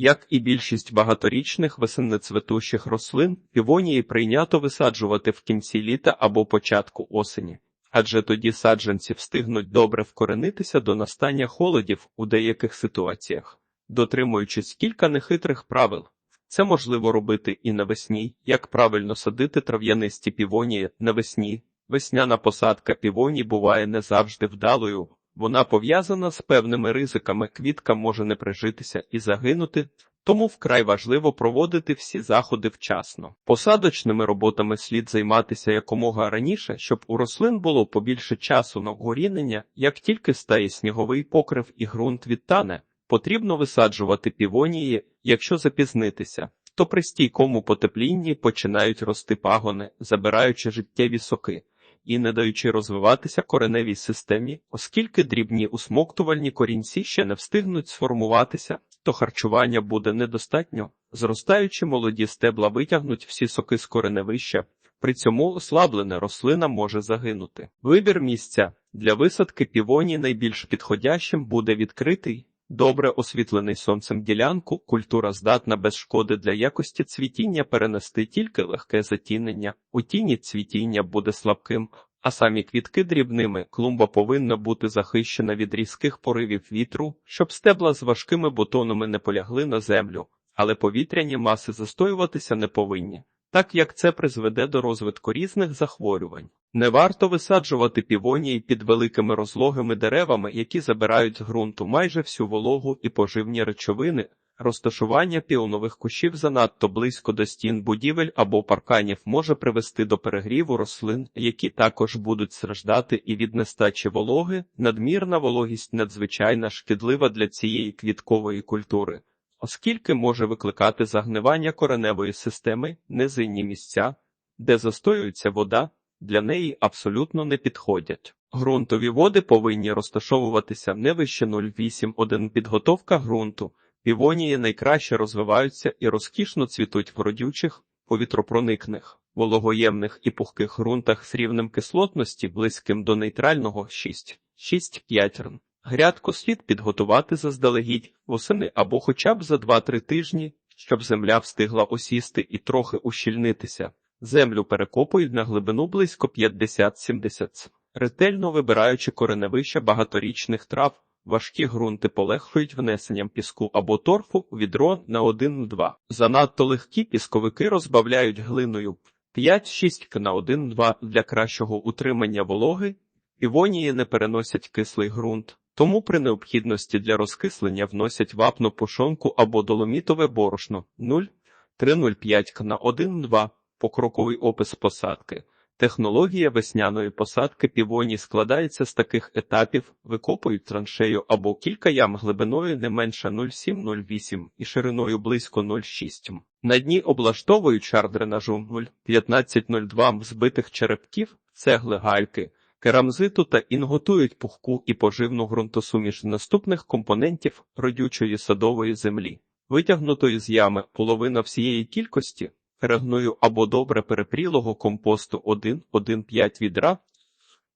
Як і більшість багаторічних весеннецветущих рослин, півонії прийнято висаджувати в кінці літа або початку осені, адже тоді саджанці встигнуть добре вкоренитися до настання холодів у деяких ситуаціях, дотримуючись кілька нехитрих правил. Це можливо робити і навесні, як правильно садити трав'янисті півонії навесні. Весняна посадка півоній буває не завжди вдалою, вона пов'язана з певними ризиками, квітка може не прижитися і загинути, тому вкрай важливо проводити всі заходи вчасно. Посадочними роботами слід займатися якомога раніше, щоб у рослин було побільше часу на вгорінення, як тільки стає сніговий покрив і ґрунт відтане, потрібно висаджувати півонії, якщо запізнитися. То при стійкому потеплінні починають рости пагони, забираючи життєві соки і не даючи розвиватися кореневій системі, оскільки дрібні усмоктувальні корінці ще не встигнуть сформуватися, то харчування буде недостатньо, зростаючи молоді стебла витягнуть всі соки з кореневища, при цьому ослаблена рослина може загинути. Вибір місця для висадки півоні найбільш підходящим буде відкритий. Добре освітлений сонцем ділянку, культура здатна без шкоди для якості цвітіння перенести тільки легке затінення. У тіні цвітіння буде слабким, а самі квітки дрібними. Клумба повинна бути захищена від різких поривів вітру, щоб стебла з важкими бутонами не полягли на землю, але повітряні маси застоюватися не повинні, так як це призведе до розвитку різних захворювань. Не варто висаджувати півонії під великими розлогими деревами, які забирають з ґрунту майже всю вологу і поживні речовини. Розташування піонових кущів занадто близько до стін будівель або парканів може привести до перегріву рослин, які також будуть страждати і від нестачі вологи. Надмірна вологість надзвичайно шкідлива для цієї квіткової культури, оскільки може викликати загнивання кореневої системи, низинні місця, де застоюється вода для неї абсолютно не підходять. Ґрунтові води повинні розташовуватися не вище 0,8,1 підготовка ґрунту. Півонії найкраще розвиваються і розкішно цвітуть в родючих, повітропроникних, вологоємних і пухких ґрунтах з рівнем кислотності близьким до нейтрального 6, 6-5 рн. Грядку слід підготувати заздалегідь восени або хоча б за 2-3 тижні, щоб земля встигла осісти і трохи ущільнитися. Землю перекопують на глибину близько 50-70 ц. Ретельно вибираючи кореневища багаторічних трав, важкі ґрунти полегшують внесенням піску або торфу у відро на 1-2. Занадто легкі пісковики розбавляють глиною 5-6 к на 1-2 для кращого утримання вологи. Півонії не переносять кислий ґрунт, тому при необхідності для розкислення вносять вапну пошонку або доломітове борошно 0,305 на 1-2. Покроковий опис посадки. Технологія весняної посадки півоні складається з таких етапів: викопують траншею або кілька ям глибиною не менше 0,7-0,8 і шириною близько 0,6. На дні облаштовують шар дренажу 0,15-0,2 збитих черепків, цегли гальки, керамзиту та інготують пухку і поживну ґрунтосуміш наступних компонентів родючої садової землі, витягнутої з ями половина всієї кількості перегною або добре перепрілого компосту 1,1,5 відра,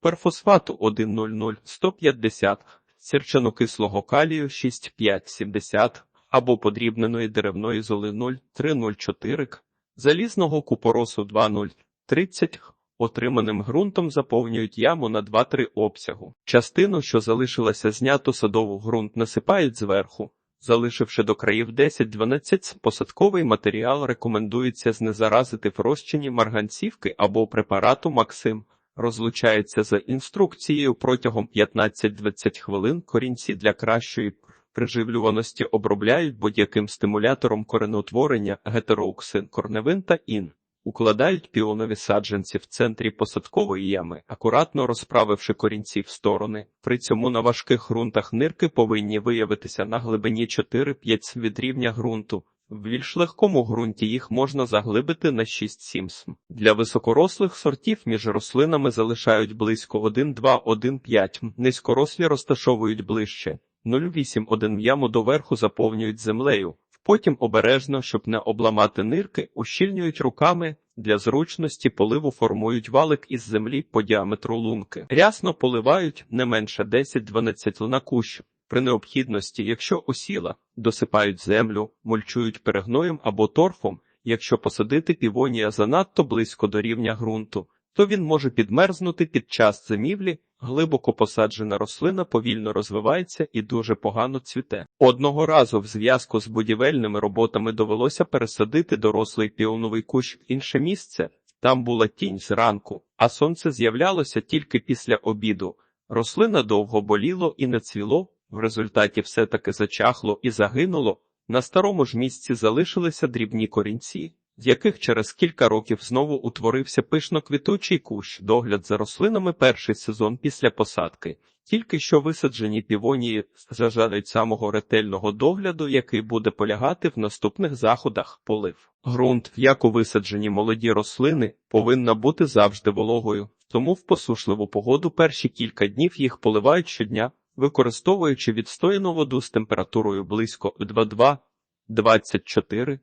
перфосфату 1,00 150, сірчанокислого калію 6,5,70 або подрібненої деревної золи 0,304 к, залізного купоросу 2,030 Отриманим ґрунтом заповнюють яму на 2-3 обсягу. Частину, що залишилася знято садову ґрунт, насипають зверху. Залишивши до країв 10-12, посадковий матеріал рекомендується знезаразити в розчині марганцівки або препарату Максим. Розлучається за інструкцією протягом 15-20 хвилин. Корінці для кращої приживлюваності обробляють будь-яким стимулятором коренотворення, гетероуксин, корневин та ін. Укладають піонові саджанці в центрі посадкової ями, акуратно розправивши корінці в сторони. При цьому на важких ґрунтах нирки повинні виявитися на глибині 4-5 від рівня ґрунту. В більш легкому ґрунті їх можна заглибити на 6-7 см. Для високорослих сортів між рослинами залишають близько 1-2-1-5, низькорослі розташовують ближче. 0,8-1 яму доверху заповнюють землею. Потім обережно, щоб не обламати нирки, ущільнюють руками, для зручності поливу формують валик із землі по діаметру лунки. Рясно поливають не менше 10-12 на кущ. При необхідності, якщо осіла, досипають землю, мульчують перегноєм або торфом. Якщо посадити півонія занадто близько до рівня ґрунту, то він може підмерзнути під час зимівлі, глибоко посаджена рослина повільно розвивається і дуже погано цвіте. Одного разу в зв'язку з будівельними роботами довелося пересадити дорослий піоновий кущ в інше місце. Там була тінь зранку, а сонце з'являлося тільки після обіду. Рослина довго боліло і не цвіло, в результаті все таки зачахло і загинуло. На старому ж місці залишилися дрібні корінці, яких через кілька років знову утворився пишно-квітучий кущ, догляд за рослинами перший сезон після посадки. Тільки що висаджені півонії зажадають самого ретельного догляду, який буде полягати в наступних заходах полив. Ґрунт, в яку висаджені молоді рослини, повинна бути завжди вологою, тому в посушливу погоду перші кілька днів їх поливають щодня, використовуючи відстояну воду з температурою близько 22-24.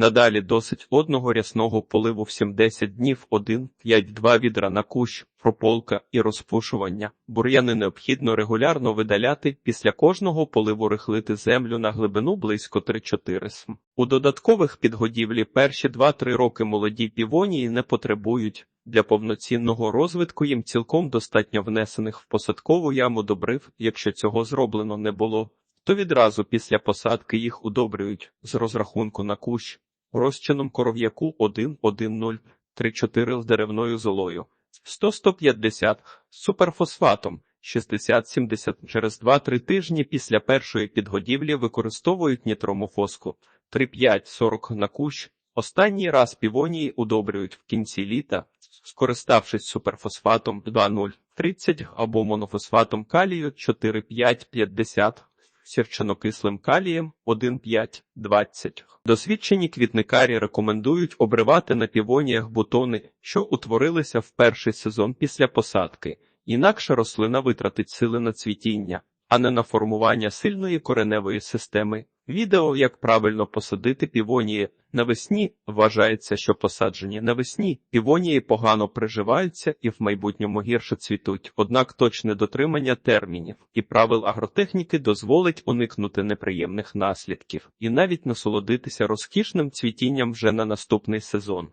Надалі досить одного рясного поливу в 70 днів 1-5-2 відра на кущ, прополка і розпушування. Бур'яни необхідно регулярно видаляти, після кожного поливу рихлити землю на глибину близько 3-4 см. У додаткових підгодівлі перші 2-3 роки молоді півонії не потребують. Для повноцінного розвитку їм цілком достатньо внесених в посадкову яму добрив, якщо цього зроблено не було, то відразу після посадки їх удобрюють з розрахунку на кущ розчином коров'яку 1,1,0,3,4 з деревною золою, 100-150 з суперфосфатом, 60-70 через 2-3 тижні після першої підгодівлі використовують нітромофоску 3,5-40 на кущ. Останній раз півонії удобрюють в кінці літа, скориставшись суперфосфатом 2,0-30 або монофосфатом калію 4,5-50 сірчанокислим калієм 1,5-20. Досвідчені квітникарі рекомендують обривати на півоніях бутони, що утворилися в перший сезон після посадки, інакше рослина витратить сили на цвітіння, а не на формування сильної кореневої системи. Відео, як правильно посадити півонії навесні, вважається, що посаджені навесні півонії погано приживаються і в майбутньому гірше цвітуть. Однак точне дотримання термінів і правил агротехніки дозволить уникнути неприємних наслідків і навіть насолодитися розкішним цвітінням вже на наступний сезон.